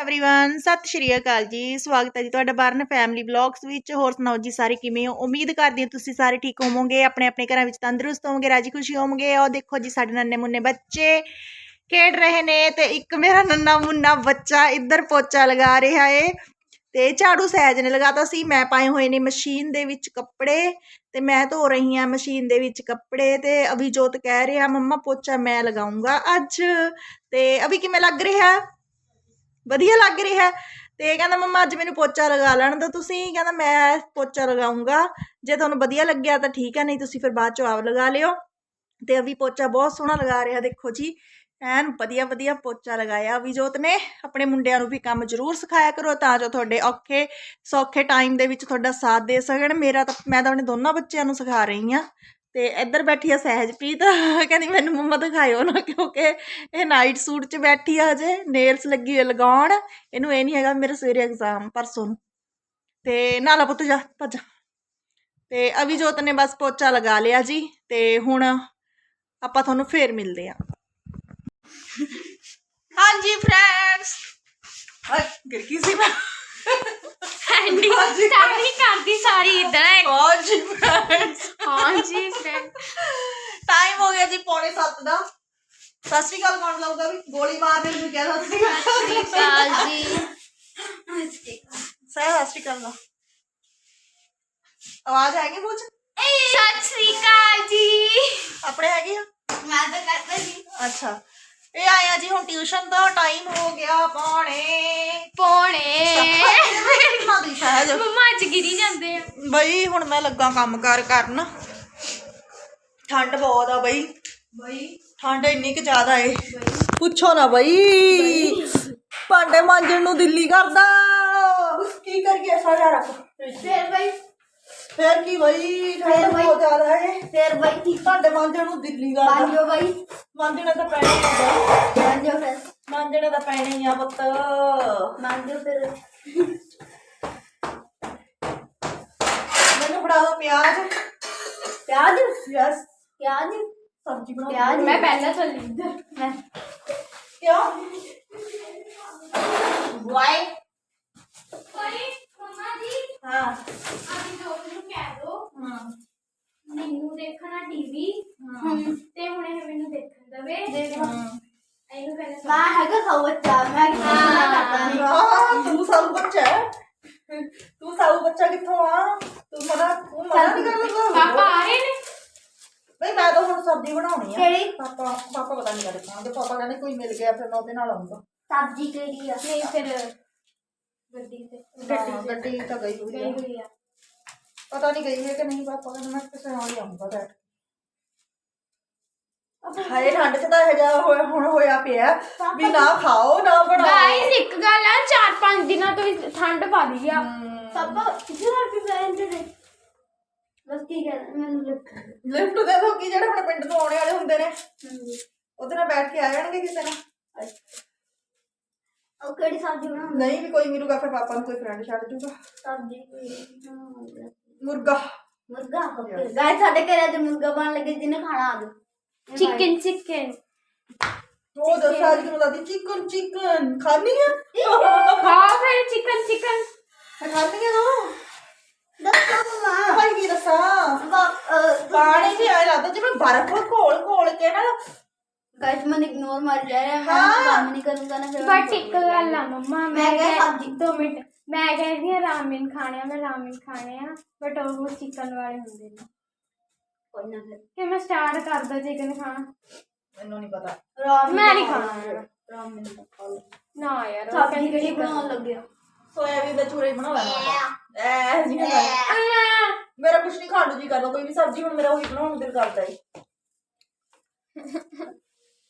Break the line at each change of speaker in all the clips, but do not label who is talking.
Everyone ਸਤਿ ਸ਼੍ਰੀ ਅਕਾਲ ਜੀ ਸਵਾਗਤ ਹੈ ਜੀ ਤੁਹਾਡਾ ਬਰਨ ਫੈਮਿਲੀ ਵਲੌਗਸ ਵਿੱਚ ਹੋਰ ਸੁਣਾਓ ਜੀ ਸਾਰੇ ਕਿਵੇਂ ਹੋ ਉਮੀਦ ਕਰਦੀ ਹਾਂ ਤੁਸੀਂ ਸਾਰੇ ਠੀਕ ਹੋਵੋਗੇ ਆਪਣੇ ਆਪਣੇ ਘਰਾਂ ਵਿੱਚ ਤੰਦਰੁਸਤ ਹੋਵੋਗੇ ਰਾਜੀ ਖੁਸ਼ੀ ਹੋਵੋਗੇ ਉਹ ਦੇਖੋ ਜੀ ਸਾਡੇ ਨੰਨੇ ਮੁੰਨੇ ਬੱਚੇ ਖੇਡ ਰਹੇ ਨੇ ਤੇ ਇੱਕ ਮੇਰਾ ਨੰਨਾ ਮੁੰਨਾ ਬੱਚਾ ਇੱਧਰ ਪੋਚਾ ਲਗਾ ਰਿਹਾ ਏ ਤੇ ਝਾੜੂ ਸਹਿਜ ਨੇ ਲਗਾਤਾ ਸੀ ਮੈਂ ਪਾਏ ਹੋਏ ਨੇ ਮਸ਼ੀਨ ਦੇ ਵਿੱਚ ਕੱਪੜੇ ਤੇ ਮੈਂ ਧੋ ਰਹੀ ਹਾਂ ਮਸ਼ੀਨ ਦੇ ਵਿੱਚ ਕੱਪੜੇ ਤੇ ਅਭਿਜੋਤ ਕਹਿ ਰਿਹਾ ਮੰਮਾ ਪੋਚਾ ਮੈਂ ਲਗਾਉਂਗਾ ਅੱਜ ਤੇ ਅਭੀ ਕਿਵੇਂ ਲੱਗ ਰਿਹਾ ਵਧੀਆ ਲੱਗ ਰਿਹਾ। ਤੇ ਕਹਿੰਦਾ, ਮੰਮਾ, ਅੱਜ ਮੈਨੂੰ ਪੋਚਾ ਲਗਾ ਲੈਣ ਦਿਓ ਤੁਸੀਂ। ਕਹਿੰਦਾ, ਮੈਂ ਪੋਚਾ ਲਗਾਉਂਗਾ। ਜੇ ਤੁਹਾਨੂੰ ਵਧੀਆ ਲੱਗਿਆ ਤਾਂ ਠੀਕ ਹੈ, ਨਹੀਂ ਤੁਸੀਂ ਫਿਰ ਬਾਅਦ ਚੋਂ ਆਪ ਲਗਾ ਲਿਓ। ਤੇ ਅਭੀ ਪੋਚਾ ਬਹੁਤ ਸੋਹਣਾ ਲਗਾ ਰਿਹਾ, ਦੇਖੋ ਜੀ। ਐਨ ਵਧੀਆ ਵਧੀਆ ਪੋਚਾ ਲਗਾਇਆ ਅਭਿਜੋਤ ਨੇ। ਆਪਣੇ ਮੁੰਡਿਆਂ ਨੂੰ ਵੀ ਕੰਮ ਜ਼ਰੂਰ ਸਿਖਾਇਆ ਕਰੋ ਤਾਂ ਜੋ ਤੁਹਾਡੇ ਔਖੇ, ਸੌਖੇ ਟਾਈਮ ਦੇ ਵਿੱਚ ਤੁਹਾਡਾ ਸਾਥ ਦੇ ਸਕਣ। ਮੇਰਾ ਤਾਂ, ਮੈਂ ਤਾਂ ਆਪਣੇ ਦੋਨਾਂ ਬੱਚਿਆਂ ਨੂੰ ਸਿਖਾ ਰਹੀ ਹਾਂ। ਤੇ ਇੱਧਰ ਬੈਠੀ ਆ ਸਹਿਜਪ੍ਰੀਤ। ਕਹਿੰਦੀ ਮੈਨੂੰ ਮੰਮਾ ਦਿਖਾਇਓ ਨਾ ਕਿਉਂਕਿ ਇਹ ਨਾਈਟ ਸੂਟ 'ਚ ਬੈਠੀ ਆ ਹਜੇ ਨੇਲਸ ਲੱਗੀ ਹੋਈ ਲਗਾਉਣ। ਇਹਨੂੰ ਇਹ ਨਹੀਂ ਹੈਗਾ ਮੇਰੇ ਸਵੇਰੇ ਐਗਜ਼ਾਮ ਪਰਸੋਂ ਨੂੰ। ਤੇ ਨਾਲਾ ਪੁੱਤ ਜਾ ਭੱਜ। ਤੇ ਅਭਿਜੋਤ ਨੇ ਬਸ ਪੋਚਾ ਲਗਾ ਲਿਆ ਜੀ ਤੇ ਹੁਣ ਆਪਾਂ ਤੁਹਾਨੂੰ ਫੇਰ ਮਿਲਦੇ ਆ। ਹਾਂਜੀ ਫਰੈਂਡਸ ਗਿਰ ਕੀ ਸੀ ਮੈਂ।
ਐਂਡੀ ਸਟਾਰਟ ਨਹੀਂ ਕਰਦੀ ਸਾਰੀ ਇਦਾਂ ਹੈ।
ਹਾਂਜੀ ਫਰੈਂਡਸ
ਹਾਂਜੀ ਫਰੈਂਡ
ਟਾਈਮ ਹੋ ਗਿਆ ਜੀ ਪੌਣੇ 7 ਦਾ। ਸਤਿ ਸ਼੍ਰੀ ਅਕਾਲ ਕੌਣ ਲਾਊਗਾ ਵੀ? ਗੋਲੀ ਮਾਰ ਦੇ ਨੂੰ ਕਿਹਾ ਸਤਿ ਸ਼੍ਰੀ ਅਕਾਲ
ਕਾਲ ਜੀ।
ਸਹਿ ਸਤਿ ਸ਼੍ਰੀ ਅਕਾਲ ਦਾ। ਆਵਾਜ਼ ਆਏਗੀ ਮੂੰਹ ਚ?
ਸਤਿ ਸ੍ਰੀ ਅਕਾਲ ਜੀ।
ਆਪਣੇ ਹੈਗੀ ਆ?
ਮੈਂ ਤਾਂ ਕਰਦਾ ਜੀ।
ਅੱਛਾ। ਇਹ ਆਇਆ ਜੀ ਹੁਣ ਟਿਊਸ਼ਨ ਦਾ ਟਾਈਮ ਹੋ ਗਿਆ ਪੌਣੇ।
ਪੋਣੇ।
ਦੀ
ਮੰਮਾ ਅੱਜ ਗਿਰੀ ਜਾਂਦੇ ਆ।
ਬਈ ਹੁਣ ਮੈਂ ਲੱਗਾ ਕੰਮਕਾਰ ਕਰਨ। ਠੰਡ ਬਹੁਤ ਆ ਬਈ।
ਬਈ।
ਠੰਡ ਇੰਨੀ ਕਿ ਜ਼ਿਆਦਾ ਏ। ਪੁੱਛੋ ਨਾ ਬਈ। ਭਾਂਡੇ ਮਾਂਜਣ ਨੂੰ ਦਿੱਲੀ ਕਰਦਾ। ਕੀ ਕਰੀਏ ਸਾਰਾ ਰੱਖ
ਫੇਰ ਬਈ।
ਫੇਰ ਕੀ ਬਈ? ਠੰਡ ਬਹੁਤ ਜ਼ਿਆਦਾ ਏ
ਫੇਰ ਬਈ। ਠੀਕ
ਭਾਂਡੇ ਮਾਂਜਣ ਨੂੰ ਦਿੱਲੀ ਕਰਦਾ
ਬਾਂਜੋ ਬਈ।
ਮਾਂਜਣੇ ਤਾਂ ਪੈਣੇ ਹੀ ਆ ਬਈ।
ਬਾਂਜੋ ਫਿਰ।
ਮਾਂਜਣੇ ਤਾਂ ਪੈਣੇ ਹੀ ਆ ਪੁੱਤ।
ਬਾਂਜੋ ਫਿਰ।
ਮੈਨੂੰ ਫੜਾ ਦੋ ਪਿਆਜ਼।
ਪਿਆਜ਼?
ਯਸ
ਪਿਆਜ਼?
ਸਬਜ਼ੀ ਬਣਾ
ਪਿਆਜ਼। ਮੈਂ ਪਹਿਲਾਂ ਚੱਲੀ ਇੱਧਰ ਮੈਂ
ਕਿਉਂ? ਵਾਈ
ਬਈ ਮੰਮਾ ਜੀ
ਹਾਂ।
ਅੱਜ ਜੋਤ ਨੂੰ ਕਹਿ ਦੋ।
ਹਾਂ।
ਮੈਨੂੰ ਦੇਖਣਾ ਟੀਵੀ ਤੇ ਹੁਣ ਇਹ ਮੈਨੂੰ ਦੇਖਣ ਦਵੇ। ਇਹਨੂੰ ਪਹਿਲਾਂ
ਮੈਂ ਹੈਗਾ ਸੌ ਬੱਚਾ। ਮੈਂ ਕਿਹਾ ਕਰਦਾ ਨਹੀਂ
ਹਾਂ। ਤੂੰ ਸਾਊ ਬੱਚਾ ਹੈ। ਤੂੰ ਸਾਊ ਬੱਚਾ ਕਿੱਥੋਂ ਆ? ਤੂੰ ਮਨਾ ਤੂੰ ਮਨਾ ਨਹੀਂ ਕਰਦਾ
ਪਾਪਾ ਆ ਰਹੇ ਨੇ?
ਬਈ ਮੈਂ ਤਾਂ ਹੁਣ ਸਬਜ਼ੀ ਬਣਾਉਣੀ ਆ।
ਕਿਹੜੀ?
ਪਾਪਾ ਪਾਪਾ ਪਤਾ ਨਹੀਂ ਕਰੇ ਪਾਉਂਦੇ ਪਾਪਾ ਕਹਿੰਦੇ ਕੋਈ ਮਿਲ ਗਿਆ ਫਿਰ ਮੈਂ ਉਹਦੇ ਨਾਲ ਆਉਂਗਾ
ਸਬਜ਼ੀ ਕਿਹੜੀ ਆ?
ਨਹੀਂ ਫਿਰ ਗੱਡੀ ਤੇ।
ਹਾਂ, ਗੱਡੀ ਤਾਂ ਗਈ ਹੋਈ
ਗਈ
ਆ
ਹੋਈ ਆ।
ਪਤਾ ਨਹੀਂ ਗਈ ਹੈ ਕਿ ਨਹੀਂ ਪਾਪਾ ਕਹਿੰਦੇ ਮੈਂ ਕਿਸੇ ਨਾਲ ਹੀ ਆਉਂਗਾ ਬੈਠ ਹਾਏ ਠੰਡ ਚ ਤਾਂ ਇਹ ਜਾ ਹੋਇਆ ਹੁਣ ਹੋਇਆ ਪਿਆ। ਵੀ ਨਾ ਖਾਓ ਨਾ ਬਣਾਓ।
ਗਾਇਸ ਇੱਕ ਗੱਲ ਆ 4-5 ਦਿਨਾਂ ਤੋਂ ਠੰਡ ਪਾ ਦੀ ਆ।
ਪਾਪਾ ਕਿਸੇ ਨਾਲ ਵੀ ਬੈਠ ਦੇ ਬਸ ਕੀ ਕਰ ਮੈਨੂੰ ਲਿਫਟ
ਲਿਫਟ ਦੇ ਦੋ ਕੀ ਜਿਹੜੇ ਆਪਣੇ ਪਿੰਡ ਨੂੰ ਆਉਣੇ ਵਾਲੇ ਹੁੰਦੇ ਨੇ। ਉਹਦੇ ਨਾਲ ਬੈਠ ਕੇ ਆ ਜਾਣਗੇ ਕਿਸੇ ਨਾਲ।
ਉਹ ਕਿਹੜੀ ਸਬਜ਼ੀ ਬਣਾਉਂਦਾ?
ਨਹੀਂ ਵੀ ਕੋਈ ਮਿਲੂਗਾ ਫਿਰ ਪਾਪਾ ਨੂੰ ਕੋਈ ਫਰੈਂਡ ਛੱਡ ਜੂਗਾ।
ਸਬਜ਼ੀ ਕੋਈ
ਮੁਰਗਾ।
ਮੁਰਗਾ? ਗਾਇ ਸਾਡੇ ਘਰੇ ਅੱਜ ਮੁਰਗਾ ਬਣ ਲੱਗੇ ਜਿਹਨੇ ਖਾਣਾ ਆ ਜਾਓ
ਚਿਕਨ ਚਿਕਨ
ਉਹ ਦੱਸ ਅੱਜ ਕਿਉਂ ਲਾਦੀ ਚਿਕਨ ਚਿਕਨ ਖਾਣੀ ਆ?
ਹਾਂ ਫਿਰ ਚਿਕਨ ਚਿਕਨ
ਖਾਣੀ ਆ ਨਾ
ਦੱਸੋ ਮਮਾ
ਭਾਈ ਕੀ ਦੱਸਾਂ? ਪਾਣੀ ਵੀ ਆਇਆ ਲੱਗਦਾ ਜਿਵੇਂ ਬਰਫ਼ ਘੋਲ ਘੋਲ ਕੇ ਨਾ
ਗਾਇਸ ਮੈਂ ਇਗਨੋਰ ਮਾਰ ਜਾ ਰਿਹਾ ਮੈਂ
ਹਾਂ।
ਕੰਮ ਨਹੀਂ ਕਰੂੰਗਾ ਨਾ ਫਿਰ
ਬਟ ਇੱਕ ਗੱਲ ਆ ਮੰਮਾ ਮੈਂ
ਮੈਂ ਕਿਹਾ ਸਬਜ਼ੀ।
ਦੋ ਮਿੰਟ। ਮੈਂ ਕਹਿੰਦੀ ਆ ਰਾਮਨ ਖਾਣੇ ਆ ਮੈਂ ਰਾਮਨ ਖਾਣੇ ਆ ਬਟ ਉਹ ਚਿਕਨ ਵਾਲੇ ਹੁੰਦੇ ਨੇ।
ਕੋਈ ਨਾ ਫਿਰ।
ਕਿ ਮੈਂ ਸਟਾਰਟ ਕਰਦਾ ਚਿਕਨ ਖਾਣਾ।
ਮੈਨੂੰ ਨਹੀਂ ਪਤਾ।
ਮੈਂ ਨਹੀਂ ਖਾਣਾ।
ਰਾਮ ਮੈਨੂੰ ਤਾਂ ਖਾ ਲਓ
ਨਾ ਯਾਰ ਉਹ ਕਹਿੰਦੀ chicken।
ਬਣਾਉਣ ਲੱਗਿਆ?
ਸੋਇਆਬੀਨ ਦਾ ਚੂਰਾ ਬਣਾ ਲੈਣਾ ਐ ਜੀ ਮੇਰਾ ਕੁਛ ਨਹੀਂ ਖਾਣ ਨੂੰ ਜੀ ਕਰਦਾ ਕੋਈ ਵੀ ਸਬਜ਼ੀ ਹੁਣ ਮੇਰਾ ਉਹੀ ਬਣਾਉਣ ਨੂੰ ਦਿਲ ਕਰਦਾ ਏ।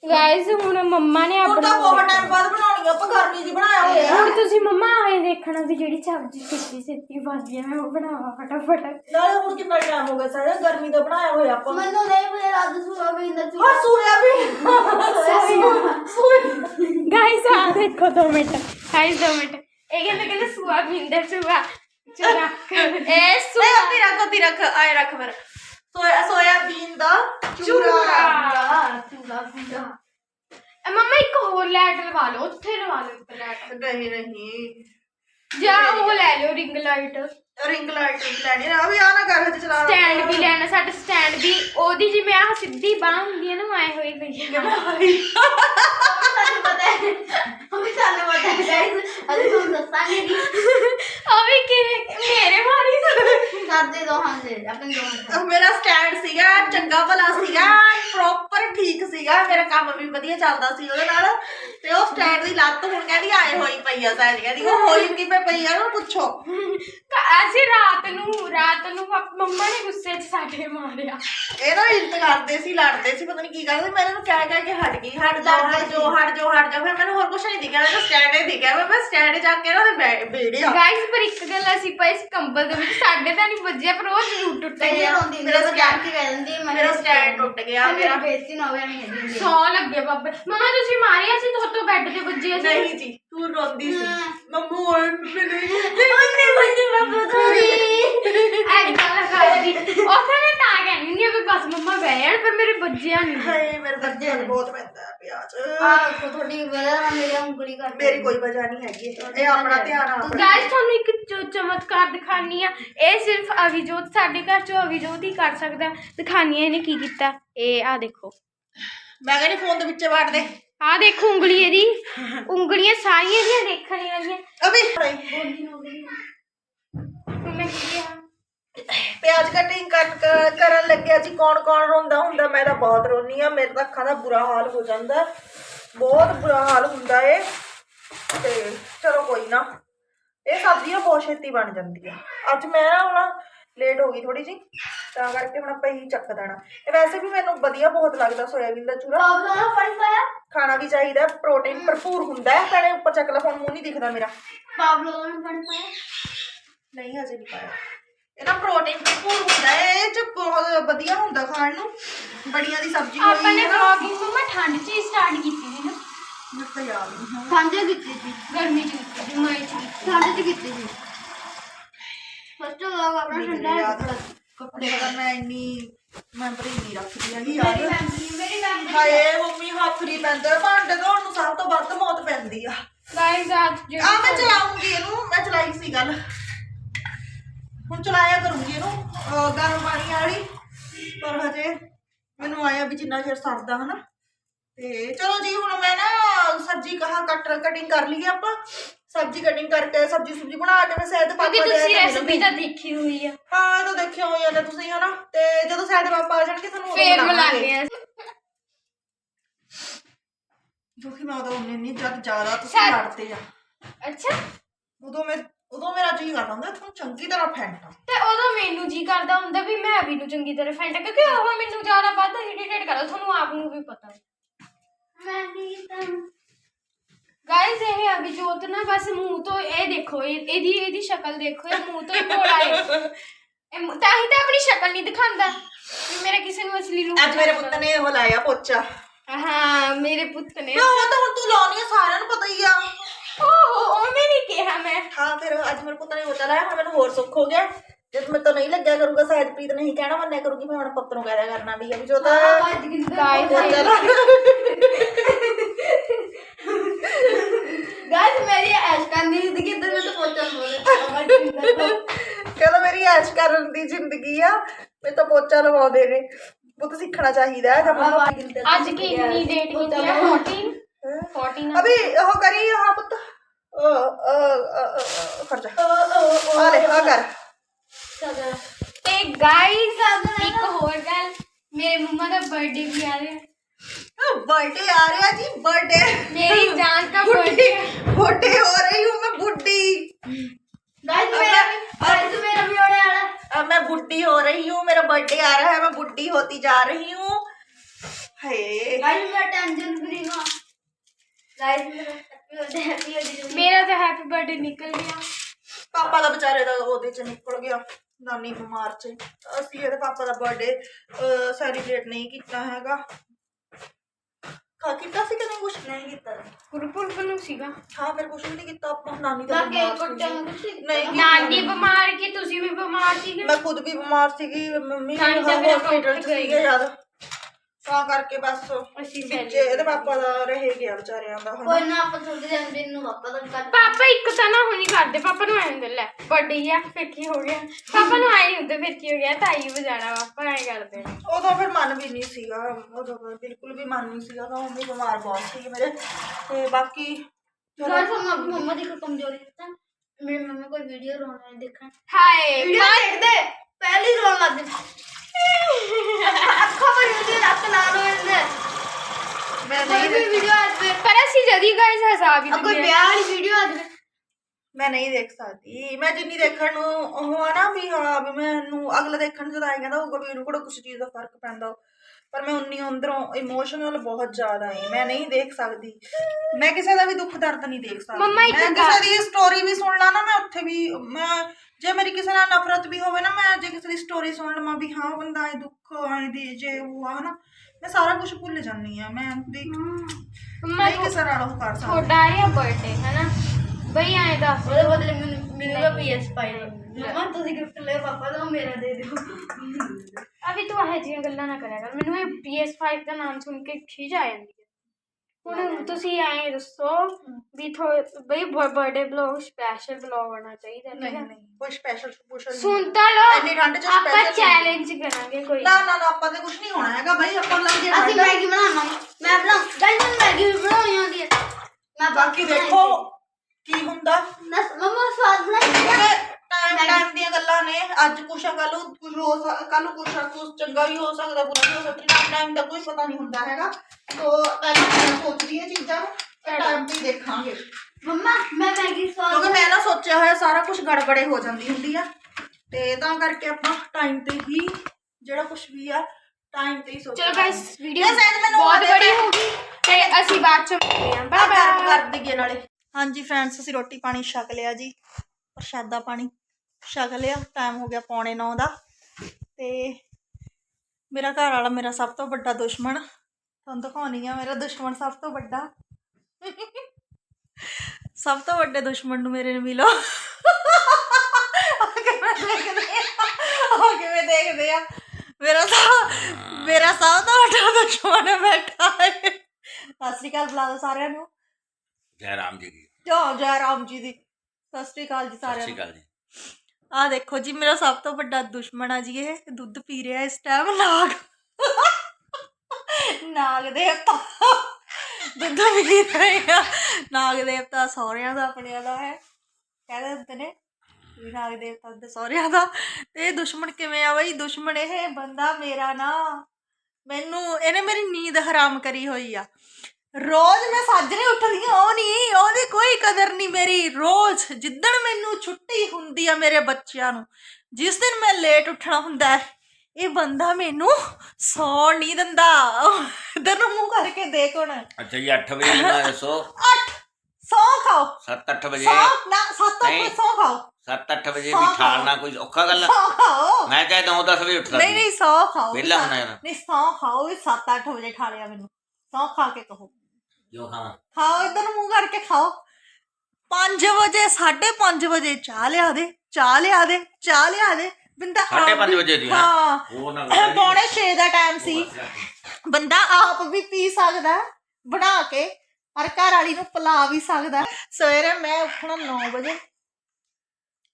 ਗਾਇਸ ਹੁਣ ਮੰਮਾ ਨੇ
ਹੁਣ ਤਾਂ
ਆਪਣਾ
ਬਹੁਤ ਟਾਈਮ ਬਾਅਦ ਬਣਾਉਣੀ ਆ ਆਪਾਂ ਗਰਮੀ ਜੀ ਬਣਾਇਆ ਹੋਇਆ।
ਹੁਣ ਤੁਸੀਂ ਮੰਮਾ ਆਏ ਦੇਖਣਾ ਵੀ ਜਿਹੜੀ ਸਬਜ਼ੀ ਸਿੱਧੀ ਸਿੱਧੀ ਬਣਦੀ ਹੈ ਮੈਂ ਉਹ ਬਣਾਵਾ ਫਟਾਫਟ।
ਨਾਲੇ ਹੁਣ ਕਿੰਨਾ ਟਾਈਮ ਹੋ ਗਿਆ ਸਾਰੇ ਗਰਮੀ ਦਾ ਬਣਾਇਆ ਹੋਇਆ ਆਪਾਂ।
ਮੈਨੂੰ ਨਹੀਂ ਪਤਾ ਰਾਤ ਸੁਆ ਵੀ ਇੰਦਾ
ਹਾਂ ਸੋਇਆਬੀਨ
ਗਾਇਸ ਆ ਦੇਖੋ ਦੋ ਮਿੰਟ। ਗਾਇਸ ਦੋ ਮਿੰਟ। ਇਹ ਕਹਿੰਦੇ ਕਹਿੰਦੇ ਸੁਆ ਬਿੰਦਰ ਸੁਆ ਚੁਰਾ ਇਹ ਸੁਆ
ਰੱਖ ਰੱਖ। ਆਏ ਰੱਖ ਫਿਰ। ਸੋਇਆ ਸੋਇਆਬੀਨ ਦਾ ਚੂਰਾ
ਚੂੜਾ ਚੂੜਾ
ਅ, ਮੰਮਾ ਇੱਕ ਹੋਰ ਲਾਈਟ ਲਵਾ ਲਓ ਉੱਥੇ ਲਵਾ ਲਓ ਇੱਕ ਲਾਈਟ
ਨਹੀਂ ਨਹੀਂ।
ਜਾਂ ਉਹ ਲੈ ਲਿਓ ਰਿੰਗ ਲਾਈਟ।
ਰਿੰਗ ਲਾਈਟ ਲੈਣੀ ਨਾ ਵੀ ਆ ਨਾ ਕਰ ਹਜੇ ਚਲਾ
ਸਟੈਂਡ ਵੀ ਲੈਣਾ ਸਾਡਾ ਸਟੈਂਡ ਵੀ ਉਹਦੀ ਜਿਵੇਂ ਆਹ ਸਿੱਧੀ ਬਾਹ ਹੁੰਦੀ ਹੈ ਨਾ ਉਹ ਐ ਹੋਈ ਪਈ ਹੈ।
ਸਾਨੂੰ ਪਤਾ ਹੈ। ਹਮੇ ਸਾਨੂੰ ਪਤਾ ਹੈ ਗਾਇਸ ਅਸੀਂ ਤੁਹਾਨੂੰ ਦੱਸਾਂਗੇ। ਨਹੀਂ
ਉਹ ਵੀ ਕਿਵੇਂ ਮੇਰੇ ਮਾਰੀ
ਕਰਦੇ ਦੋਹਾਂ ਦੇ ਆਪਣੇ ਦੋਹਾਂ ਦੇ।
ਮੇਰਾ ਸਟੈਂਡ ਸੀਗਾ ਚੰਗਾ ਭਲਾ ਸੀਗਾ ਪ੍ਰੋਪਰ ਠੀਕ ਸੀਗਾ ਮੇਰਾ ਕੰਮ ਵੀ ਵਧੀਆ ਚੱਲਦਾ ਸੀ ਉਹਦੇ ਨਾਲ। ਤੇ ਉਹ ਸਟੈਂਡ ਦੀ ਲੱਤ ਹੁਣ ਕਹਿੰਦੀ ਆਏ ਹੋਈ ਪਈ ਆ ਸਾਡੀ ਕਹਿੰਦੀ ਉਹ ਹੋਈ ਕਿਵੇਂ ਪਈ ਆ ਉਹਨੂੰ ਪੁੱਛੋ।
ਅਸੀਂ ਰਾਤ ਨੂੰ ਰਾਤ ਨੂੰ ਪਾਪ- ਮੰਮਾ ਨੇ ਗੁੱਸੇ 'ਚ ਸਾਡੇ ਮਾਰਿਆ।
ਇਹ ਨਾ ਇੰਤ ਕਰਦੇ ਸੀ ਲੜਦੇ ਸੀ ਪਤਾ ਨਹੀਂ ਕੀ ਕਰਦੇ ਮੈਂ ਇਹਨੂੰ ਕਹਿ ਕਹਿ ਕੇ ਹਟ ਗਈ ਹਟ ਜਾ ਹਟ ਜੋ ਹਟ ਜੋ ਹਟ ਜਾ ਫਿਰ ਮੈਨੂੰ ਹੋਰ ਕੁਝ ਨਹੀਂ ਦਿਖਿਆ ਮੈਨੂੰ ਸਟੈਂਡ ਹੀ ਦਿਖਿਆ ਮੈਂ ਬਸ ਸਟੈਂਡ ਜਾ ਕੇ ਨਾ ਉਹਦੇ ਬੇੜਿਆ।
ਗਾਇਸ ਪਰ ਇੱਕ ਗੱਲ ਅਸੀਂ ਪਏ ਸੀ ਕੰਬਲ ਦੇ ਵਿੱਚ ਸਾਡੇ ਤਾਂ ਨਹੀਂ ਵੱਜਿਆ ਪਰ ਉਹ ਜ਼ਰੂਰ ਟੁੱਟ
ਤੇ
ਗਿਆ।
ਰੋਂਦੀ
ਮੇਰਾ
ਮੇਰਾ
stand-
ਸਟੈਂਡ ਕੀ ਕਹਿ ਦਿੰਦੀ ਮੈਂ
ਮੇਰਾ ਸਟੈਂਡ ਟੁੱਟ ਗਿਆ
ਮੇਰਾ
ਮੇਰਾ।
ਬੇਇੱਜ਼ਤੀ ਨਾ ਹੋਵੇ ਨਹੀਂ ਕਹਿੰਦੀ
ਸੌ ਲੱਗੇ ਬਾਬੇ। ਮਮਾ ਤੁਸੀਂ ਮਾਰਿਆ ਸੀ ਤੁਹਾਤੋਂ ਬੈੱਡ ਤੇ ਵੱਜੇ ਸੀ
ਨਹੀਂ ਜੀ ਤੂੰ ਰੋਂਦੀ ਸੀ।
ਹਾਂ।
ਮੰਮੂ ਓਏ ਮੈਨੂੰ
ਉਹਨੇ ਬੰਦੇ ਬਾਬੂ ਥੋੜੀ
ਐ ਗੱਲ ਕਰਦੀ। ਉੱਥੇ ਮੈਂ ਤਾਂ ਕਹਿੰਦੀ ਨਹੀਂ ਵੀ ਬਸ ਮੰਮਾ ਬਹਿ ਜਾਣ ਪਰ ਮੇਰੇ ਵੱਜਿਆ ਨਹੀਂ
ਹਾਏ ਮੇਰੇ ਬੱਚੇ ਨੂੰ। ਬਹੁਤ ਪੈਂਦਾ ਹੈ ਪਿਆਜ
ਆ ਤੁਹਾਡੀ ਵਜ੍ਹਾ ਨਾਲ ਮੇਰੀ ਉਂਗਲੀ ਕਰ
ਮੇਰੀ ਕੋਈ ਵਜ੍ਹਾ ਨਹੀਂ ਹੈਗੀ। ਇਹ ਆਪਣਾ ਧਿਆਨ ਆਪਣਾ
ਗਾਇਸ ਤੁਹਾਨੂੰ ਇੱਕ ਚ- ਚਮਤਕਾਰ ਦਿਖਾਨੀ ਆ। ਇਹ ਸਿਰਫ ਅਵਿਜੋਤ ਸਾਡੇ ਘਰ ਚੋਂ ਅਵਿਜੋਤ ਹੀ ਕਰ ਸਕਦਾ। ਦਿਖਾਨੀ ਆ ਇਹਨੇ ਕੀ ਕੀਤਾ। ਇਹ ਆ ਦੇਖੋ।
ਮੈਂ ਕਹਿੰਦੀ ਫੋਨ ਦੇ ਵਿੱਚ ਵੜ ਦੇ।
ਆ ਦੇਖੋ ਉਂਗਲੀ ਇਹਦੀ ਉਂਗਲੀਆਂ ਸਾਰੀਆਂ ਇਹਦੀਆਂ ਦੇਖਣ ਵਾਲੀਆਂ।
ਅਭੀ
ਮੈਂ ਕੀ ਕਿਹਾ
ਪਿਆਜ ਕਟਿੰਗ ਕਰਨ ਕਰਨ ਲੱਗਿਆ ਜੀ ਕੌਣ ਕੌਣ ਰੋਂਦਾ ਹੁੰਦਾ? ਮੈਂ ਤਾਂ ਬਹੁਤ ਰੋਨੀ ਆ। ਮੇਰੇ ਤਾਂ ਅੱਖਾਂ ਦਾ ਬੁਰਾ ਹਾਲ ਹੋ ਜਾਂਦਾ। ਬਹੁਤ ਬੁਰਾ ਹਾਲ ਹੁੰਦਾ ਏ। ਤੇ ਚਲੋ ਕੋਈ ਨਾ। ਇਹ ਸਬਜ਼ੀ ਨਾ ਬਹੁਤ ਛੇਤੀ ਬਣ ਜਾਂਦੀ ਆ ਅੱਜ ਮੈਂ ਨਾ ਹੁਣ ਲੇਟ ਹੋ ਗਈ ਥੋੜੀ ਜੀ ਤਾਂ ਕਰਕੇ ਹੁਣ ਆਪਾਂ ਇਹੀ ਚੱਕ ਦੇਣਾ। ਇਹ ਵੈਸੇ ਵੀ ਮੈਨੂੰ ਵਧੀਆ ਬਹੁਤ ਲੱਗਦਾ ਸੋਇਆਬੀਨ ਦਾ ਚੂਰਾ। ਖਾਣਾ ਵੀ ਚਾਹੀਦਾ ਪ੍ਰੋਟੀਨ ਭਰਪੂਰ ਹੁੰਦਾ ਹੈ। ਭੈਣੇ ਉੱਪਰ ਚੱਕ ਲੈ ਫੋਨ ਮੂੰਹ ਨਹੀਂ ਦਿਖਦਾ ਮੇਰਾ।
ਬਾਬੂ ਨਾਲ ਫੜ ਪਾਇਆ।
ਨਹੀਂ ਹਜੇ ਨਹੀਂ ਪਾਇਆ। ਇਹ ਨਾ ਪ੍ਰੋਟੀਨ ਭਰਪੂਰ ਹੁੰਦਾ ਹੈ ਇਹ ਚ ਬਹੁਤ ਵਧੀਆ ਹੁੰਦਾ ਖਾਣ ਨੂੰ। ਬੜੀਆਂ ਦੀ ਸਬਜ਼ੀ ਹੋਈ
ਆਪਾਂ ਨੇ। ਵਲੌਗਿੰਗ ਮੰਮਾ ਠੰਡ 'ਚ ਹੀ ਸਟਾਰਟ ਕੀਤੀ ਸੀ ਨਾ।
ਮੈਨੂੰ ਤਾਂ ਯਾਦ ਨਹੀਂ ਹੈ।
ਸਾਂਝੇ ਕੀਤੀ ਸੀ।
ਗਰਮੀ 'ਚ ਕੀਤੀ ਸੀ ਮਈ 'ਚ
ਸਾਂਝੇ ਚ ਕੀਤੀ ਸੀ। ਫਸਟ ਲੋਗ ਆਪਣਾ ਠੰਡਾ ਕੱਪੜਾ।
ਦਾ ਮੈਂ ਇੰਨੀ ਮੈਮਰੀ ਨਹੀਂ ਰੱਖਦੀ ਹੈਗੀ
ਮੇਰੀ
ਯਾਦ
ਫੈਮਿਲੀ ਮੇਰੀ ਫੈਮਿਲੀ
ਹਾਏ ਮੰਮੀ ਹੱਥ ਨਹੀਂ ਪੈਂਦੇ। ਭਾਂਡੇ ਧੋਣ ਨੂੰ ਸਭ ਤੋਂ ਵੱਧ ਮੌਤ ਪੈਂਦੀ ਆ।
ਗਾਇਸ ਅੱਜ
ਆ ਮੈਂ ਚਲਾਉਂਗੀ ਇਹਨੂੰ ਮੈਂ ਚਲਾਈ ਸੀ ਗੱਲ। ਹੁਣ ਚਲਾਇਆ ਕਰੂੰਗੀ ਇਹਨੂੰ ਗਰਮ ਪਾਣੀ ਵਾਲੀ। ਪਰ ਹਜੇ ਮੈਨੂੰ ਆਇਆ ਵੀ ਜਿੰਨਾ ਚਿਰ ਸਰਦਾ ਹਨਾ। ਤੇ ਚਲੋ ਜੀ ਹੁਣ ਮੈਂ ਨਾ ਸਬਜ਼ੀ ਕਹਾ ਕੱਟ ਕਟਿੰਗ ਕਰ ਲਈ ਆਪਾਂ। ਸਬਜ਼ੀ ਕਟਿੰਗ ਕਰਕੇ ਸਬਜ਼ੀ ਸੁਬਜੀ ਬਣਾ ਕੇ ਮੈਂ ਸ਼ਾਇਦ ਪਾਪਾ ਦੇ
ਤੁਸੀਂ ਰੈਸਪੀ ਤਾਂ ਦੇਖੀ ਹੋਈ ਆ।
ਹਾਂ ਤਾਂ ਦੇਖਿਆ ਹੋਈ ਨੇ ਤੁਸੀਂ ਹਨਾ। ਤੇ ਜਦੋਂ ਸ਼ਾਇਦ ਪਾਪਾ ਆ ਜਾਣਗੇ ਤੁਹਾਨੂੰ
ਫੇਰ। ਮਿਲਾਂਗੇ ਆ।
ਜੋ ਕਿ ਮੈਂ ਉਦੋਂ ਨਹੀਂ ਜਦ ਜ਼ਿਆਦਾ ਤੁਸੀਂ ਲੜਦੇ ਆ।
ਅੱਛਾ।
ਉਦੋਂ ਮੈਂ ਉਦੋਂ ਮੇਰਾ ਜੀ ਕਰਦਾ ਹੁੰਦਾ ਤੁਹਾਨੂੰ ਚੰਗੀ ਤਰ੍ਹਾਂ ਫੈਂਟਾ
ਤੇ ਉਦੋਂ ਮੈਨੂੰ ਜੀ ਕਰਦਾ ਹੁੰਦਾ ਵੀ ਮੈਂ ਵੀ ਨੂੰ ਚੰਗੀ ਤਰ੍ਹਾਂ ਫੈਂਟਾ ਕਿਉਂਕਿ ਉਹ ਮੈਨੂੰ ਜ਼ਿਆਦਾ ਵੱਧ ਇਰੀਟੇਟ ਕਰਦਾ ਤੁਹਾਨੂੰ ਆਪ ਨੂੰ ਵੀ ਪਤਾ। ਹੈ
ਮੈਂ ਵੀ ਤਾਂ
ਗਾਇਸ ਇਹ ਅਭਿਜੋਤ ਨਾ ਬਸ ਮੂੰਹ ਤੋਂ ਇਹ ਦੇਖੋ ਇਹ- ਇਹਦੀ ਇਹਦੀ ਸ਼ਕਲ ਦੇਖੋ ਇਹ ਮੂੰਹ ਤੋਂ ਹੀ ਭੋਲਾ ਹੈ। ਇਹ ਮੂੰਹ- ਤਾਂ ਹੀ ਤਾਂ ਆਪਣੀ ਸ਼ਕਲ ਨਹੀਂ ਦਿਖਾਉਂਦਾ ਵੀ ਮੇਰਾ ਕਿਸੇ ਨੂੰ ਅਸਲੀ ਰੂਪ
ਅੱਜ ਮੇਰੇ ਪੁੱਤ ਨੇ ਉਹ ਲਾਇਆ ਪੋਚਾ।
ਹਾਂ ਮੇਰੇ ਪੁੱਤ ਨੇ।
ਨਾ ਉਹ ਤਾਂ ਹੁਣ ਤੂੰ ਲਾਉਣੀ ਆ ਸਾਰਿਆਂ ਨੂੰ ਪਤਾ ਹੀ ਆ।
ਓਹ ਉਹਨੇ ਨਹੀਂ ਕਿਹਾ ਮੈਂ
ਹਾਂ ਫਿਰ ਅੱਜ ਮੇਰੇ ਪੁੱਤ ਨੇ ਪੋਚਾ ਲਾਇਆ ਹੁਣ ਮੈਨੂੰ ਹੋਰ ਸੁੱਖ ਹੋ ਗਿਆ ਜਦ ਮੇਰੇ ਤੋਂ ਨਹੀਂ ਲੱਗਿਆ ਕਰੂਗਾ ਸ਼ਾਇਦ ਪ੍ਰੀਤ ਨਹੀਂ ਕਹਿਣਾ ਮੰਨਿਆ ਕਰੂਗੀ ਮੈਂ ਹੁਣ ਪੁੱਤ ਨੂੰ ਕਹਿ ਦਿਆ ਕਰਨਾ ਵੀ ਅਭੀ ਜੋ ਤਾਂ
ਅੱਜ ਕਿੰਨੇ
Guys,
ਪੋਚਾ ਲਾ
ਗਾਇਸ ਮੇਰੀ ਐਸ਼ ਕਰਨੀ ਜ਼ਿੰਦਗੀ ਇਧਰ ਮੈਂ ਤਾਂ ਪੋਚਾ ਬੋਲੇ
ਕਹਿੰਦਾ ਮੇਰੀ ਐਸ਼ ਕਰਨ ਦੀ ਜ਼ਿੰਦਗੀ ਆ ਮੈਂ ਤਾਂ ਪੋਚਾ ਲਵਾਉਂਦੇ ਨੇ ਪੁੱਤ ਸਿੱਖਣਾ ਚਾਹੀਦਾ ਹੈ ਜਦ
ਅੱਜ ਕੀ ਕਿੰਨੀ ਡੇਟ ਕੀਤੀ ਹੈ 14
अभी हो करी यहाँ पुत खर्चा। अरे हाँ एक
गाइस एक और गल मेरे मम्मा का बर्थडे भी आ रहा है।
बर्थडे आ रहा जी बर्थडे
मेरी जान का बर्थडे
बर्थडे हो। रही हूँ मैं बुढ़ी।
गाइस मेरा गाइस मेरा भी हो रहा है।
अब मैं बुढ़ी हो रही हूँ मेरा बर्थडे आ रहा है मैं बुढ़ी होती जा रही हूँ।
हे गाइस मेरा टेंशन फ्री हुआ। ਮੇਰਾ ਤਾਂ ਹੈਪੀ ਬਰਥਡੇ
ਨਿਕਲ ਗਿਆ।
ਪਾਪਾ ਦਾ ਵਿਚਾਰੇ ਦਾ ਉਹਦੇ ਚ ਨਿਕਲ ਗਿਆ ਨਾਨੀ ਬਿਮਾਰ ਚ। ਅਸੀਂ ਇਹਦੇ ਪਾਪਾ ਦਾ ਬਰਥਡੇ ਸੈਲੀਬ੍ਰੇਟ ਨਹੀਂ ਕੀਤਾ ਹੈਗਾ। ਕੀਤਾ ਸੀ ਕਦੇ ਕੁਝ
ਨਹੀਂ ਕੀਤਾ।
ਗੁਰਪੁਰਬ ਨੂੰ ਸੀਗਾ।
ਹਾਂ ਫਿਰ ਕੁਛ ਵੀ ਨਹੀਂ ਕੀਤਾ ਆਪਾਂ ਨਾਨੀ ਦਾ
ਸੀ
ਨਹੀਂ
ਨਾਨੀ ਬਿਮਾਰ ਕੀ ਤੁਸੀਂ ਵੀ ਬਿਮਾਰ ਸੀਗੇ।
ਮੈਂ ਖੁਦ ਵੀ ਬਿਮਾਰ ਸੀਗੀ ਮੰਮੀ ਹਸਪੀਟਲ ਚ ਸੀਗੇ ਯਾਰ। ਤਾਂ ਕਰਕੇ ਬਸ
ਅਸੀਂ
ਵਿੱਚ ਇਹਦੇ ਪਾਪਾ ਦਾ ਰਹਿ ਗਿਆ ਵਿਚਾਰਿਆਂ ਦਾ ਹਨਾ।
ਕੋਈ ਨਾ ਆਪਾਂ ਥੋੜੇ ਜਨਮ ਦਿਨ ਨੂੰ ਪਾਪਾ ਦਾ ਵੀ ਕਰ
ਪਾਪਾ ਇੱਕ ਤਾਂ ਨਾ ਹੁਣ ਨਹੀਂ ਕਰਦੇ ਪਾਪਾ ਨੂੰ ਆਏ ਹੁੰਦੇ ਲੈ ਬਰਥਡੇ ਆ ਫਿਰ ਕੀ ਹੋ ਗਿਆ? ਪਾਪਾ ਨੂੰ ਆਏ ਹੁੰਦੇ ਫਿਰ ਕੀ ਹੋ ਗਿਆ? ਤਾਈ ਵਜਾਣਾ ਪਾਪਾ ਐ ਕਰਦੇ ਨੇ
ਉਦੋਂ ਫਿਰ ਮਨ ਵੀ ਨਹੀਂ ਸੀਗਾ ਉਦੋਂ ਫਿਰ ਬਿਲਕੁਲ ਵੀ ਮਨ ਨਹੀਂ ਸੀਗਾ ਤਾਂ ਮੰਮੀ ਬਿਮਾਰ ਬਹੁਤ ਸੀ ਮੇਰੇ। ਤੇ ਬਾਕੀ
ਗਾਇਸ ਮੰਮਾ ਮੰਮਾ ਦੀ ਕੋਈ ਕਮਜ਼ੋਰੀ ਤਾਂ ਮੇਰੇ ਮੰਮਾ ਕੋਈ ਵੀਡੀਓ ਰੋਣਾ ਹੈ ਦੇਖਣ।
ਹਾਏ
ਵੀਡੀਓ ਦੇਖਦੇ ਪਹਿਲੀ ਰੋਣ ਲੱਗ ਅੱਖਾਂ ਭਰੀ ਹੁੰਦੀ ਰੱਤ ਨਾ ਰੋਂਦੇ
ਮੈਂ ਨਹੀਂ ਦੇਖ- ਮੈਂ ਨਹੀਂ ਸਕਦੀ ਮੈਂ ਜਿੰਨੀ ਦੇਖਣ ਨੂੰ ਉਹ ਆ ਨਾ ਵੀ ਹਾਂ ਵੀ ਮੈਨੂੰ ਅਗਲਾ ਦੇਖਣ ਜਦੋਂ ਆਏ ਕਹਿੰਦਾ ਹੋਊਗਾ ਵੀ ਇਹਨੂੰ ਕਿਹੜਾ ਕੁਛ ਚੀਜ਼ ਦਾ ਫ਼ਰਕ ਪੈਂਦਾ। ਪਰ ਮੈਂ ਉਨੀ ਅੰਦਰੋਂ ਇਮੋਸ਼ਨਲ ਬਹੁਤ ਜ਼ਿਆਦਾ ਹਾਂ ਮੈਂ ਨਹੀਂ ਦੇਖ ਸਕਦੀ। ਮੈਂ ਕਿਸੇ ਦਾ ਵੀ ਦੁੱਖ ਦਰਦ ਨਹੀਂ ਦੇਖ ਸਕਦੀ।
ਮੰਮਾ ਇੱਕ
ਮੈਂ
ਗੱਲ-
ਕਿਸੇ ਦੀ ਸਟੋਰੀ ਵੀ ਸੁਣ ਲਾਂ ਨਾ ਮੈਂ ਉੱਥੇ ਵੀ ਮੈਂ ਜੇ ਮੇਰੀ ਕਿਸੇ ਨਾਲ ਨਫ਼ਰਤ ਵੀ ਹੋਵੇ ਨਾ ਮੈਂ ਜੇ ਕਿਸੇ ਦੀ ਸਟੋਰੀ ਸੁਣ ਲਵਾਂ ਵੀ ਹਾਂ ਬੰਦਾ ਇਹ ਦੁੱਖ ਆਏ ਦੀ ਜੇ ਉਹ ਆ ਹਨਾ ਮੈਂ ਸਾਰਾ ਕੁਝ ਭੁੱਲ ਜਾਂਦੀ ਆ ਮੈਂ ਦੇਖ
ਮੰਮਾ
ਨਹੀਂ ਕਿਸੇ ਨਾਲ ਉਹ ਕਰ ਸਕਦੀ।
ਤੁਹਾਡਾ ਬਰਥਡੇ ਹੈਨਾ? ਬਈ ਆਏ ਦੱਸ।
ਉਹਦੇ ਬਦਲੇ ਮੈਨੂੰ ਮਿਲੂਗਾ PS5 ਮੰਮਾ ਤੁਸੀਂ ਗਿਫਟ ਲੈ ਪਾਪਾ ਦਾ ਮੇਰਾ ਦੇ ਦਿਓ।
ਅਭੀ ਤੂੰ ਇਹ ਜਿਹੀਆਂ ਗੱਲਾਂ ਨਾ ਕਰਿਆ ਕਰ। ਮੈਨੂੰ ਇਹ PS5 ਦਾ ਨਾਮ ਸੁਣ ਕੇ ਖਿਜ ਆ ਜਾਂਦੀ ਹੈ। ਹੁਣ ਤੁਸੀਂ ਆਏ ਦੱਸੋ ਵੀ ਥੋ ਬਈ ਬਰਥਡੇ ਬਲੌਗ ਸਪੈਸ਼ਲ ਬਲੌਗ ਹੋਣਾ ਚਾਹੀਦਾ ਠੀਕ
ਨਹੀਂ
ਹੈ?
ਨਹੀਂ ਕੋਈ ਸਪੈਸ਼ਲ ਸਪੈਸ਼ਲ
ਸੁਣ ਤਾਂ ਲਓ
ਇੰਨੀ ਠੰਡ ਚ
ਆਪਾਂ
special
ਚੈਲੰਜ ਕਰਾਂਗੇ ਕੋਈ।
ਨਾ ਨਾ ਨਾ ਆਪਾਂ ਤੇ ਕੁਝ ਨਹੀਂ ਹੋਣਾ ਹੈਗਾ ਬਾਈ ਆਪਾਂ ਲੱਗ ਜੇ
ਅਸੀਂ ਮੈਗੀ ਬਣਾਉਣਾ ਮੈਂ ਬਣਾਉਂ ਗਾਇਸ ਮੈਨੂੰ ਮੈਗੀ ਵੀ ਬਣਾਉਣੀ ਆਉਂਦੀ ਹੈ। ਮੈਂ
ਬਾਕੀ ਦੇਖੋ ਕੀ ਹੁੰਦਾ।
ਨਸ ਮੰਮਾ ਸਵਾਦ ਬਣਾਈ
ਟਾਈਮ ਟਾਈਮ ਦੀਆਂ ਗੱਲਾਂ ਨੇ। ਅੱਜ ਕੁਛ ਕੱਲ ਨੂੰ ਕੁਝ ਹੋ ਕੱਲ ਨੂੰ ਕੁਛ ਕੁਛ ਚੰਗਾ ਵੀ ਹੋ ਸਕਦਾ ਬੁਰਾ ਵੀ ਹੋ ਸਕਦਾ ਟਾਈਮ ਟਾਈਮ ਦਾ ਕੋਈ ਪਤਾ ਨਹੀਂ ਹੁੰਦਾ ਹੈਗਾ। ਸੋ ਪਹਿਲਾਂ ਮੈਂ ਸੋਚਦੀ ਇਹ ਚੀਜ਼ਾਂ ਨੂੰ ਟਾਈਮ ਤੇ ਹੀ ਦੇਖਾਂਗੇ।
ਮੰਮਾ ਮੈਂ ਮੈਗੀ ਸਵਾਦ
ਕਿਉਂਕਿ ਮੈਂ ਨਾ ਸੋਚਿਆ ਹੋਇਆ ਸਾਰਾ ਕੁਝ ਗੜਬੜੇ ਹੋ ਜਾਂਦੀ ਹੁੰਦੀ ਆ। ਤੇ ਤਾਂ ਕਰਕੇ ਆਪਾਂ ਟਾਈਮ ਤੇ ਹੀ ਜਿਹੜਾ ਕੁਝ ਵੀ ਆ ਟਾਈਮ ਤੇ ਹੀ ਸੋਚਣਾ
ਚਲੋ ਗਾਇਸ ਵੀਡੀਓ
ਇਹ ਸ਼ਾਇਦ ਮੈਨੂੰ
ਬਹੁਤ
ਉਹਦੇ
ਬੜੀ ਹੋ ਗਈ ਤੇ ਅਸੀਂ ਬਾਅਦ ਚ ਮਿਲਦੇ ਹਾਂ। ਬਾਏ ਬਾਏ
ਕਰ ਦਈਏ ਨਾਲੇ। ਹਾਂਜੀ ਫਰੈਂਡਸ ਅਸੀਂ ਰੋਟੀ ਪਾਣੀ ਛਕ ਲਿਆ ਜੀ। ਪ੍ਰਸ਼ਾਦਾ ਪਾਣੀ। ਛਕ ਲਿਆ ਟਾਈਮ ਹੋ ਗਿਆ ਪੌਣੇ 9 ਦਾ। ਤੇ ਮੇਰਾ ਘਰ ਵਾਲਾ ਮੇਰਾ ਸਭ ਤੋਂ ਵੱਡਾ ਦੁਸ਼ਮਣ। ਤੁਹਾਨੂੰ ਦਿਖਾਉਣੀ ਆ ਮੇਰਾ ਦੁਸ਼ਮਣ ਸਭ ਤੋਂ ਵੱਡਾ। ਸਭ ਤੋਂ ਵੱਡੇ ਦੁਸ਼ਮਣ ਨੂੰ ਮੇਰੇ ਨੂੰ ਮਿਲੋ। ਆ ਕਿਵੇਂ ਦੇਖਦੇ ਆ। ਮੇਰਾ ਤਾਂ ਮੇਰਾ ਸਭ ਤੋਂ ਵੱਡਾ ਦੁਸ਼ਮਣ ਬੈਠਾ ਹੈ। ਸਤਿ ਸ਼੍ਰੀ ਅਕਾਲ ਬੁਲਾ ਸਾਰਿਆਂ ਨੂੰ।
ਜੈ ਰਾਮ ਜੀ ਕੀ
ਜੋ ਜੈ ਰਾਮ ਜੀ ਦੀ। ਸਤਿ ਸ਼੍ਰੀ ਅਕਾਲ ਜੀ
ਸਤਿ
ਸਾਰਿਆਂ
ਸ਼੍ਰੀ
ਨੂੰ।
ਅਕਾਲ ਜੀ।
ਆ ਦੇਖੋ ਜੀ, ਮੇਰਾ ਸਭ ਤੋਂ ਵੱਡਾ ਦੁਸ਼ਮਣ ਆ ਜੀ ਇਹ, ਦੁੱਧ ਪੀ ਰਿਹਾ ਇਸ ਟਾਈਮ ਨਾਗ। ਨਾਗ ਦੇਵਤਾ। ਦੁੱਧ ਪੀ ਰਹੇ ਆ। ਨਾਗ ਦੇਵਤਾ ਸਹੁਰਿਆਂ ਦਾ, ਆਪਣਿਆਂ ਦਾ ਹੈ। ਕਹਿੰਦੇ ਹੁੰਦੇ ਨੇ ਵੀ ਨਾਗ ਦੇਵਤਾ ਦੇ ਸਹੁਰਿਆਂ ਦਾ। ਤੇ ਇਹ ਦੁਸ਼ਮਣ ਕਿਵੇਂ ਆ ਬਈ? ਦੁਸ਼ਮਣ ਇਹ, ਬੰਦਾ ਮੇਰਾ ਨਾ, ਮੈਨੂੰ, ਇਹਨੇ ਮੇਰੀ ਨੀਂਦ ਹਰਾਮ ਕਰੀ ਹੋਈ ਆ। ਰੋਜ਼ ਮੈਂ ਸਾਜਰੇ ਉੱਠਦੀ। ਕਦਰ ਨਹੀਂ ਮੇਰੀ ਰੋਜ਼ ਜਿੱਦਣ ਮੈਨੂੰ ਛੁੱਟੀ ਹੁੰਦੀ ਆ ਮੇਰੇ ਬੱਚਿਆਂ ਨੂੰ ਜਿਸ ਦਿਨ ਮੈਂ ਲੇਟ ਉੱਠਣਾ ਹੁੰਦਾ ਹੈ ਇਹ ਬੰਦਾ ਮੈਨੂੰ ਸੌਣ ਨਹੀਂ ਦਿੰਦਾ। ਇਧਰ ਨੂੰ ਮੂੰਹ ਕਰਕੇ ਦੇਖ ਹੁਣ।
ਅੱਛਾ ਜੀ 8 ਵਜੇ ਨਾ ਦੱਸੋ।
8 ਸੌ ਖਾਓ।
7-8 ਵਜੇ?
ਸੌ ਨਾ 7
ਨਹੀਂ।
ਸੌ ਖਾਓ।
7-8 ਵਜੇ
ਸੌ
ਵੀ। ਠਾਲਣਾ ਕੋਈ ਔਖਾ ਗੱਲ
ਸੌ ਖਾਓ।
ਮੈਂ ਚਾਹੇ 9-10 ਵਜੇ ਉੱਠਦਾ
ਨਹੀਂ
ਸੀ।
ਨਹੀਂ ਸੌ ਖਾਓ।
ਵਿਹਲਾ ਹੋਣਾ ਯਾਰ।
ਨਹੀਂ ਸੌ ਖਾਓ ਵੀ 7-8 ਵਜੇ ਖਾ ਲਿਆ ਮੈਨੂੰ। ਸੌ ਖਾ ਕੇ ਕਹੋ।
ਜੋ ਖਾਵਾਂ
ਖਾਓ ਇਧਰ ਮੂੰਹ ਕਰਕੇ ਖਾਓ। 5 ਵਜੇ 5:30 ਵਜੇ ਚਾਹ ਲਿਆ ਦੇ ਚਾਹ ਲਿਆ ਦੇ ਚਾਹ ਲਿਆ ਦੇ। ਬੰਦਾ ਆਪ
5:30
ਵੀ-
ਵਜੇ ਦੀ ਨਾ?
ਹਾਂ।
ਉਹ ਨਾ
ਪੌਣੇ 6 ਦਾ ਟਾਈਮ ਸੀ। ਬੰਦਾ ਆਪ ਵੀ ਪੀ ਸਕਦਾ ਬਣਾ ਕੇ ਔਰ ਘਰ ਵਾਲੀ ਨੂੰ ਪਿਲਾ ਵੀ ਸਕਦਾ। ਸਵੇਰੇ ਮੈਂ ਉੱਠਣਾ 9 ਵਜੇ।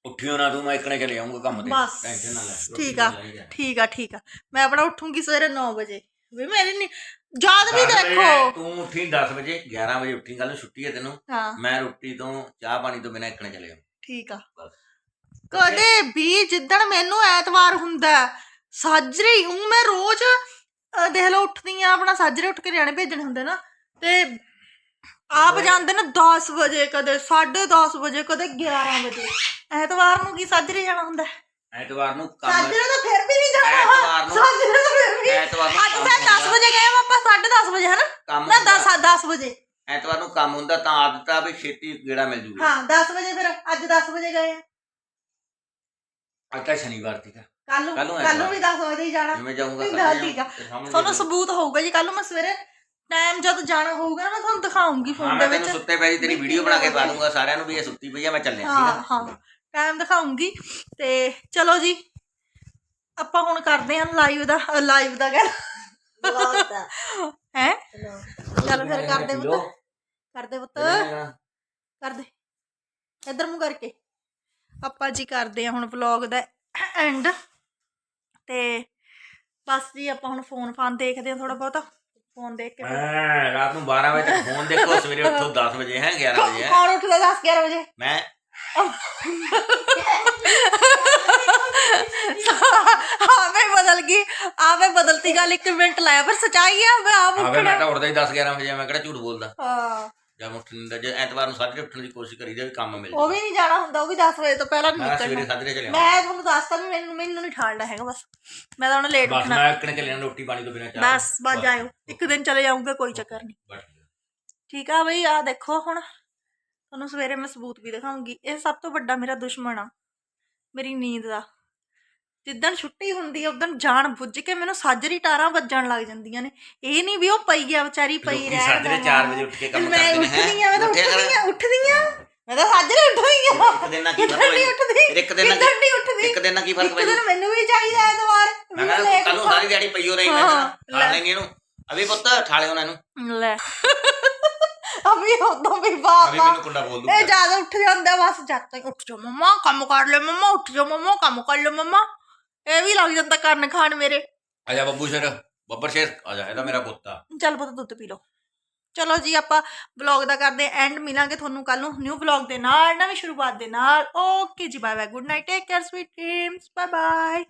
ਉੱਠਿਓ ਨਾ ਤੂੰ ਮੈਂ ਇਕਣੇ ਚਲੇ ਜਾਊਂਗਾ ਕੰਮ ਤੇ।
ਬਸ।
ਟੈਨਸ਼ਨ ਨਾ ਲੈ ਰੋਟੀ
ਠੀਕ ਆ।
ਜਾ।
ਠੀਕ ਆ ਠੀਕ ਆ। ਮੈਂ ਆਪਣਾ ਉੱਠੂੰਗੀ ਸਵੇਰੇ 9 ਵਜੇ। ਵੀ ਮੇਰੀ ਨਹੀਂ ਯਾਦ ਵੀ ਦੇਖੋ
ਤੂੰ ਉੱਠੀ 10 ਵਜੇ 11 ਵਜੇ ਉੱਠੀ ਕੱਲ ਨੂੰ ਛੁੱਟੀ ਹੈ ਤੈਨੂੰ।
ਹਾਂ।
ਮੈਂ ਰੋਟੀ ਤੋਂ ਚਾਹ ਪਾਣੀ ਤੋਂ ਬਿਨਾਂ ਇਕਣੇ ਚਲੇ ਜਾਊਂ
ਠੀਕ ਆ।
ਬਸ।
ਕਦੇ ਵੀ ਜਿੱਦਣ ਮੈਨੂੰ ਐਤਵਾਰ ਹੁੰਦਾ ਹੈ, ਸਾਜਰੇ ਹੂੰ ਮੈਂ ਰੋਜ਼ ਅਹ, ਦੇਖ ਲਓ ਉੱਠਦੀ ਆ ਆਪਣਾ ਸਾਜਰੇ ਉੱਠ ਕੇ ਨਿਆਣੇ ਭੇਜਣੇ ਹੁੰਦੇ ਨਾ ਤੇ ਆਪ ਜਾਂਦੇ ਨੇ 10 ਵਜੇ ਕਦੇ 10:30 ਵਜੇ ਕਦੇ 11 ਵਜੇ। ਐਤਵਾਰ ਨੂੰ ਕੀ ਸਾਜਰੇ ਜਾਣਾ ਹੁੰਦਾ ਹੈ?
ਐਤਵਾਰ ਨੂੰ ਕੰਮ
ਸਾਜਰੇ ਤਾਂ ਫਿਰ ਵੀ ਨਹੀਂ ਜਾਣਾ।
ਐਤਵਾਰ ਨੂੰ-
ਸਾਜਰੇ ਤਾਂ ਫਿਰ ਵੀ
ਐਤਵਾਰ ਨੂੰ
ਅੱਜ
ਕੰਮ
ਫਿਰ 10
ਹੁੰਦਾ।
ਵਜੇ ਗਏ ਆ ਆਪਾਂ 10:30 ਵਜੇ ਹਨਾ?
ਕੰਮ
ਨਾ
ਹੁੰਦਾ।
10 10 ਵਜੇ।
ਐਤਵਾਰ ਨੂੰ ਕੰਮ ਹੁੰਦਾ ਤਾਂ ਆਦਤ ਆ ਵੀ ਛੇਤੀ ਗੇੜਾ ਮਿਲ ਜੂਗਾ।
ਹਾਂ 10 ਵਜੇ ਫਿਰ ਅੱਜ 10 ਵਜੇ ਗਏ ਆ।
ਅੱਜ ਤਾਂ ਸ਼ਨੀਵਾਰ ਸੀਗਾ।
ਕੱਲ ਨੂੰ
ਕੱਲ੍ਹ ਨੂੰ
ਕੱਲ ਨੂੰ। ਵੀ 10 ਵਜੇ ਹੀ ਜਾਣਾ।
ਜਿਵੇਂ ਜਾਊਂਗਾ
ਨਹੀਂ, ਠੀਕ ਆ। ਤੁਹਾਨੂੰ। ਸਬੂਤ ਹੋਊਗਾ ਜੀ ਕੱਲ ਨੂੰ ਮੈਂ ਸਵੇਰੇ ਟਾਈਮ ਜਦ ਜਾਣਾ ਹੋਊਗਾ ਨਾ ਮੈਂ ਤੁਹਾਨੂੰ ਦਿਖਾਉਂਗੀ
ਹਾਂ
ਫੋਨ ਦੇ
ਮੈਂ
ਵਿੱਚ।
ਸੁੱਤੇ ਪੈ ਤੇਰੀ ਵੀਡੀਓ ਬਣਾ ਕੇ ਪਾ ਦੂੰਗਾ ਸਾਰਿਆਂ ਨੂੰ ਵੀ ਇਹ ਸੁੱਤੀ ਪਈ ਆ ਮੈਂ ਚੱਲਿਆ
ਹਾਂ ਹਾਂ। ਟਾਈਮ ਦਿਖਾਉਂਗੀ। ਤੇ ਚਲੋ ਜੀ ਆਪਾਂ ਹੁਣ ਕਰਦੇ ਹਾਂ ਲਾਈਵ ਦਾ ਲਾਈਵ ਦਾ
ਦਾ।
ਹੈ? ਚੱਲ ਫਿਰ ਕਰਦੇ। ਪੁੱਤ। ਕਰਦੇ ਪੁੱਤ। ਕਰਦੇ। ਇੱਧਰ ਮੂੰਹ ਕਰਕੇ। ਆਪਾਂ ਜੀ ਕਰਦੇ ਆ ਹੁਣ ਵਲੌਗ ਦਾ ਐਂਡ ਤੇ ਬਸ ਜੀ ਆਪਾਂ ਹੁਣ ਫੋਨ ਫਾਨ ਦੇਖਦੇ ਆ ਥੋੜਾ ਬਹੁਤਾ। ਫੋਨ ਦੇਖ ਕੇ
ਮੈਂ ਰਾਤ ਨੂੰ 12 ਵਜੇ ਤੱਕ ਫੋਨ ਦੇਖੋ ਸਵੇਰੇ ਉੱਠੋ 10 ਵਜੇ ਹੈ 11 ਵਜੇ ਹੈ?
ਕੌਣ ਉੱਠਦਾ 10 11 ਵਜੇ?
ਮੈਂ
ਹਾਂ ਮੈਂ ਬਦਲ ਗਈ ਆ ਮੈਂ ਬਦਲਤੀ ਗੱਲ ਇੱਕ ਮਿੰਟ ਲਾਇਆ ਪਰ ਸਚਾਈ ਆ ਮੈਂ ਆਪ
ਆਵੇ ਮੈਂ ਤਾਂ ਉੱਠਦਾ ਹੀ 10 11 ਵਜੇ ਮੈਂ ਕਿਹੜਾ ਝੂਠ ਬੋਲਦਾ?
ਹਾਂ।
ਜਾਂ ਮੈਂ ਉੱਠਣ ਦਾ ਜੇ ਐਤਵਾਰ ਨੂੰ ਸਾਜਰੇ ਉੱਠਣ ਦੀ ਕੋਸ਼ਿਸ਼ ਕਰੀਦਾ ਵੀ ਕੰਮ ਮਿਲ
ਉਹ ਵੀ ਨਹੀਂ ਜਾਣਾ ਹੁੰਦਾ ਉਹ ਵੀ 10 ਵਜੇ ਤੋਂ ਪਹਿਲਾਂ ਨਹੀਂ
ਮੈਂ ਸਵੇਰੇ
ਨਿਕਲਣਾ।
ਸਾਜਰੇ ਚਲੇ
ਮੈਂ ਤੁਹਾਨੂੰ ਦੱਸਤਾ ਵੀ ਮੈਨੂੰ ਮੈਨੂੰ ਨਹੀਂ ਠਾਲਣਾ ਹੈਗਾ ਬਸ। ਮੈਂ ਤਾਂ ਹੁਣ ਲੇਟ
ਬਸ
ਉੱਠਣਾ।
ਮੈਂ ਇੱਕਨੇ ਚੱਲੇ ਜਾਣਾ ਰੋਟੀ ਪਾਣੀ ਤੋਂ ਬਿਨਾਂ ਚਾਹ।
ਬਸ ਬਸ ਜਾਇਓ। ਇੱਕ ਦਿਨ ਚਲੇ ਜਾਊਂਗਾ ਕੋਈ ਚੱਕਰ ਨਹੀਂ।
ਬਸ।
ਠੀਕ ਆ ਬਈ ਆ ਦੇਖੋ ਹੁਣ। ਤੁਹਾਨੂੰ ਸਵੇਰੇ ਮੈਂ ਸਬੂਤ ਵੀ ਦਿਖਾਉਂਗੀ। ਇਹ ਸਭ ਤੋਂ ਵੱਡਾ ਮੇਰਾ ਦੁਸ਼ਮਣ ਆ ਮੇਰੀ ਨੀਂਦ ਦਾ। ਜਿੱਦਣ ਛੁੱਟੀ ਹੁੰਦੀ ਆ ਉਦੋਂ ਜਾਣ ਬੁੱਝ ਕੇ ਮੈਨੂੰ ਸਾਜਰੀ ਟਾਰਾਂ ਵੱਜਣ ਲੱਗ ਜਾਂਦੀਆਂ ਨੇ। ਇਹ ਨਹੀਂ ਵੀ ਉਹ ਪਈ ਗਿਆ ਵਿਚਾਰੀ ਪਈ ਰਹਿਣ
ਸਾਜਰੇ
ਦੇਵਾਂ।
4 ਵਜੇ ਉੱਠ ਕੇ ਕੰਮ
ਮੈਂ
ਕਰਦੇ ਨੇ,
ਉੱਠਦੀ ਆ ਮੈਂ ਤਾਂ। ਉੱਠਦੀ ਆ ਉੱਠਦੀ ਆ। ਮੈਂ ਤਾਂ ਸਾਜਰੇ ਉੱਠਦੀ ਆ।
ਇੱਕ ਦਿਨ ਨਾਲ ਕੀ ਫ਼ਰਕ
ਉੱਠਦੀ
ਇੱਕ ਦਿਨ
ਕਿੱਧਰ ਨਹੀਂ ਉੱਠਦੀ
ਇੱਕ ਦਿਨ ਨਾਲ ਕੀ ਫ਼ਰਕ
ਇੱਕ
ਪੈ
ਦਿਨ ਮੈਨੂੰ ਵੀ ਚਾਹੀਦਾ ਐਤਵਾਰ।
ਮੈਂ
ਵੀ
ਕਹਿੰਦਾ ਕੱਲ ਨੂੰ। ਸਾਰੀ ਦਿਹਾੜੀ ਪਈਓ ਰਹੀ ਮੈਂ
ਹਾਂ,
ਠਾਲ ਲੈਂਗੇ ਇਹਨੂੰ। ਅਭੀ ਪੁੱਤ ਠਾਲਿਓ ਨਾ ਇਹਨੂੰ।
ਲੈ। ਅਭੀ ਉਦੋਂ ਵੀ
ਅਭੀ
ਬਾਬਾ
ਮੈਨੂੰ ਕੁੰਡਾ ਬੋਲ ਦੂਗਾ।
ਇਹ ਜ਼ਿਆਦਾ ਉੱਠ ਜਾਂਦਾ ਬਸ ਜਦ ਤੱਕ ਉੱਠ ਜਾ ਮਮਾ ਕੰਮ ਕਰ ਲੈ ਮਮਾ ਉੱਠ ਜਾ ਮਮਾ ਕੰਮ ਕਰ ਲੈ ਮਮਾ। ਇਹ ਵੀ ਲੱਗ ਜਾਂਦਾ ਕੰਨ ਖਾਣ ਮੇਰੇ।
ਆ ਜਾ ਬੱਬੂ ਸ਼ੇਰ ਬੱਬਰ ਸ਼ੇਰ ਆ ਜਾ ਇਹਦਾ ਮੇਰਾ ਪੁੱਤ ਆ।
ਚੱਲ ਪੁੱਤ ਦੁੱਧ ਪੀ ਲਓ। ਚਲੋ ਜੀ ਆਪਾਂ ਵਲੌਗ ਦਾ ਕਰਦੇ ਐਂਡ ਮਿਲਾਂਗੇ ਤੁਹਾਨੂੰ ਕੱਲ ਨੂੰ ਨਿਊ ਵਲੌਗ ਦੇ ਨਾਲ ਨਵੀਂ ਸ਼ੁਰੂਆਤ ਦੇ ਨਾਲ। ਓਕੇ ਜੀ bye bye good night take care sweet dreams bye bye